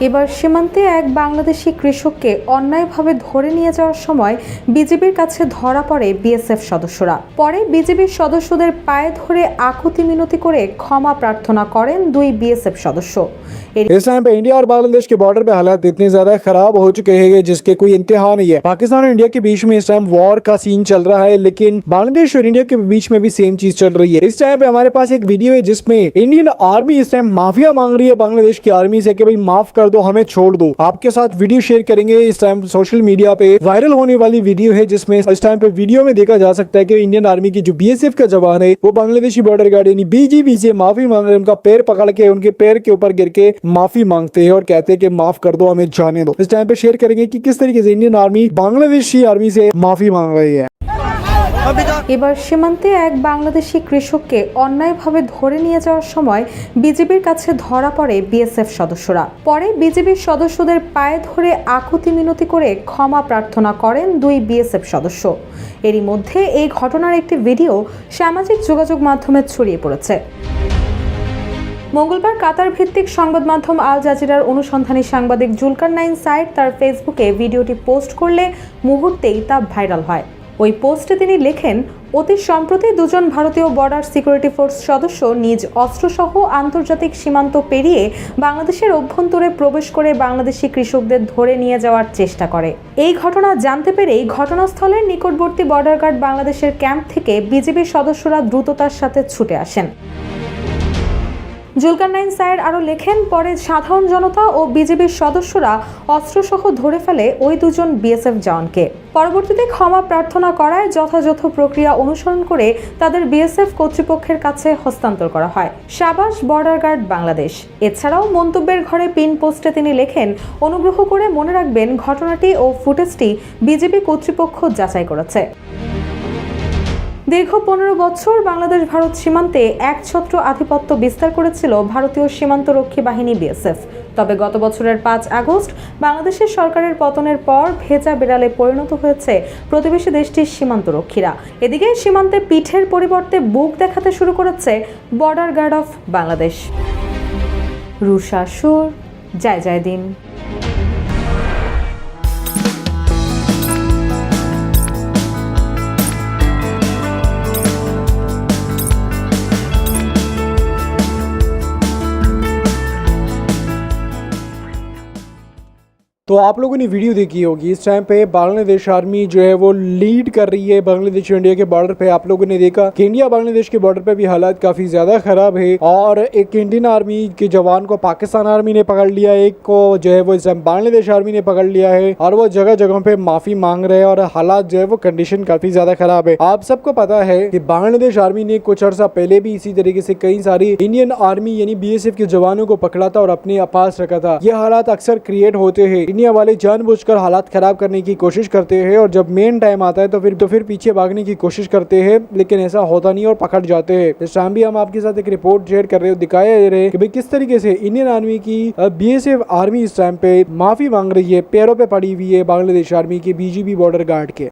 এবার সীমান্তে এক বাংলাদেশি কৃষককে অন্যায়ভাবে ধরে নিয়ে যাওয়ার সময় বিজেপির কাছে ধরা পড়ে বিএসএফ সদস্যরা পরে বিজেপির সদস্যদের পায়ে ধরে আকুতি মিনতি করে ক্ষমা প্রার্থনা করেন দুই বিএসএফ সদস্য এর इस टाइम पे इंडिया और बांग्लादेश के बॉर्डर पे हालात इतने ज्यादा खराब हो चुके हैं कि जिसके कोई इंतहा नहीं है पाकिस्तान और इंडिया के बीच में इस टाइम वॉर का सीन चल रहा है लेकिन बांग्लादेश और इंडिया के बीच में भी सेम चीज चल रही है इस टाइम पे हमारे पास एक वीडियो है जिसमें इंडियन आर्मी इस टाइम माफिया मांग रही है बांग्लादेश की आर्मी से कि भाई माफ कर दो, हमें छोड़ दो। आपके साथ वीडियो शेयर करेंगे। इस टाइम सोशल मीडिया पे वायरल होने वाली वीडियो है, जिसमें इस टाइम पे वीडियो में देखा जा सकता है कि इंडियन आर्मी की जो बीएसएफ का जवान है, वो बांग्लादेशी बॉर्डर गार्ड यानी बीजीबी से माफ़ी मांग रहे उनका पैर पकड़ के, उनके पैर के ऊपर गिर के माफ़ी मांगते हैं और कहते हैं कि माफ़ कर दो, हमें जाने दो। इस टाइम पे शेयर करेंगे कि किस तरीके से इंडियन आर्मी बांग्लादेशी आर्मी से माफ़ी मांग रही है। এবার সীমান্তে এক বাংলাদেশি কৃষককে অন্যায়ভাবে ধরে নিয়ে যাওয়ার সময় বিজেপির কাছে ধরা পড়ে বিএসএফ সদস্যরা। পরে বিজেপির সদস্যদের পায়ে ধরে আকুতি মিনতি করে ক্ষমা প্রার্থনা করেন দুই বিএসএফ সদস্য। এরই মধ্যে এই ঘটনার একটি ভিডিও সামাজিক যোগাযোগ মাধ্যমে ছড়িয়ে পড়েছে। মঙ্গলবার কাতার ভিত্তিক সংবাদ মাধ্যম আল জাজিরার অনুসন্ধানী সাংবাদিক জুলকার নাইন সাইড তার ফেসবুকে ভিডিওটি পোস্ট করলে মুহূর্তেই তা ভাইরাল হয়। ওই পোস্টে তিনি লেখেন অতি সম্প্রতি দুজন ভারতীয় বর্ডার সিকিউরিটি ফোর্স সদস্য নিজ অস্ত্রসহ আন্তর্জাতিক সীমান্ত পেরিয়ে বাংলাদেশের অভ্যন্তরে প্রবেশ করে বাংলাদেশি কৃষকদের ধরে নিয়ে যাওয়ার চেষ্টা করে। এই ঘটনা জানতে পেরেই ঘটনাস্থলের নিকটবর্তী বর্ডার গার্ড বাংলাদেশের ক্যাম্প থেকে বিজেপি সদস্যরা দ্রুততার সাথে ছুটে আসেন। জুলকারনাইন স্যার আরও লেখেন, পরে সাধারণ জনতা ও বিজেপির সদস্যরা অস্ত্রসহ ধরে ফেলে ওই দুজন বিএসএফ জওয়ানকে। পরবর্তীতে ক্ষমা প্রার্থনা করায় যথাযথ প্রক্রিয়া অনুসরণ করে তাদের বিএসএফ কর্তৃপক্ষের কাছে হস্তান্তর করা হয়। সাবাস বর্ডার গার্ড বাংলাদেশ। এছাড়াও মন্তব্যের ঘরে পিন পোস্টে তিনি লেখেন, অনুগ্রহ করে মনে রাখবেন, ঘটনাটি ও ফুটেজটি বিজেপি কর্তৃপক্ষ যাচাই করেছে। দীর্ঘ পনেরো বছর বাংলাদেশ ভারত সীমান্তে একছত্র আধিপত্য বিস্তার করেছিল ভারতীয় সীমান্তরক্ষী বাহিনী বিএসএফ। তবে গত বছরের পাঁচ আগস্ট বাংলাদেশের সরকারের পতনের পর ভেজা বিড়ালে পরিণত হয়েছে প্রতিবেশী দেশটির সীমান্তরক্ষীরা এদিকে সীমান্তে পিঠের পরিবর্তে বুক দেখাতে শুরু করেছে border guard of Bangladesh. Rusha সুর, জয় জয় দিন। तो आप लोगों ने वीडियो देखी होगी, इस टाइम पे बांग्लादेश आर्मी जो है वो लीड कर रही है बांग्लादेश इंडिया के बॉर्डर पे। आप लोगों ने देखा कि इंडिया बांग्लादेश के बॉर्डर पे भी हालात काफ़ी ज़्यादा खराब है और एक इंडियन आर्मी के जवान को पाकिस्तान आर्मी ने पकड़ लिया, एक को जो है वो इस टाइम बांग्लादेश आर्मी ने पकड़ लिया है और वो जगह जगह पे माफ़ी मांग रहे हैं और हालात जो है वो कंडीशन काफ़ी ज़्यादा खराब है। आप सबको पता है की बांग्लादेश आर्मी ने कुछ अर्सा पहले भी इसी तरीके से कई सारी इंडियन आर्मी यानी बीएसएफ के जवानों को पकड़ा था और अपने पास रखा था। ये हालात अक्सर क्रिएट होते हैं। इंडिया वाले जानबूझकर हालात खराब करने की कोशिश करते हैं और जब मेन टाइम आता है तो फिर तो फिर पीछे भागने की कोशिश करते हैं, लेकिन ऐसा होता नहीं और पकड़ जाते हैं। इस टाइम भी हम आपके साथ एक रिपोर्ट शेयर कर रहे हो दिखाया रहे कि किस तरीके से इंडियन आर्मी की बीएसएफ आर्मी इस टाइम पे माफ़ी मांग रही है, पैरों पे पड़ी हुई है बांग्लादेश आर्मी के बीजेपी बॉर्डर गार्ड के।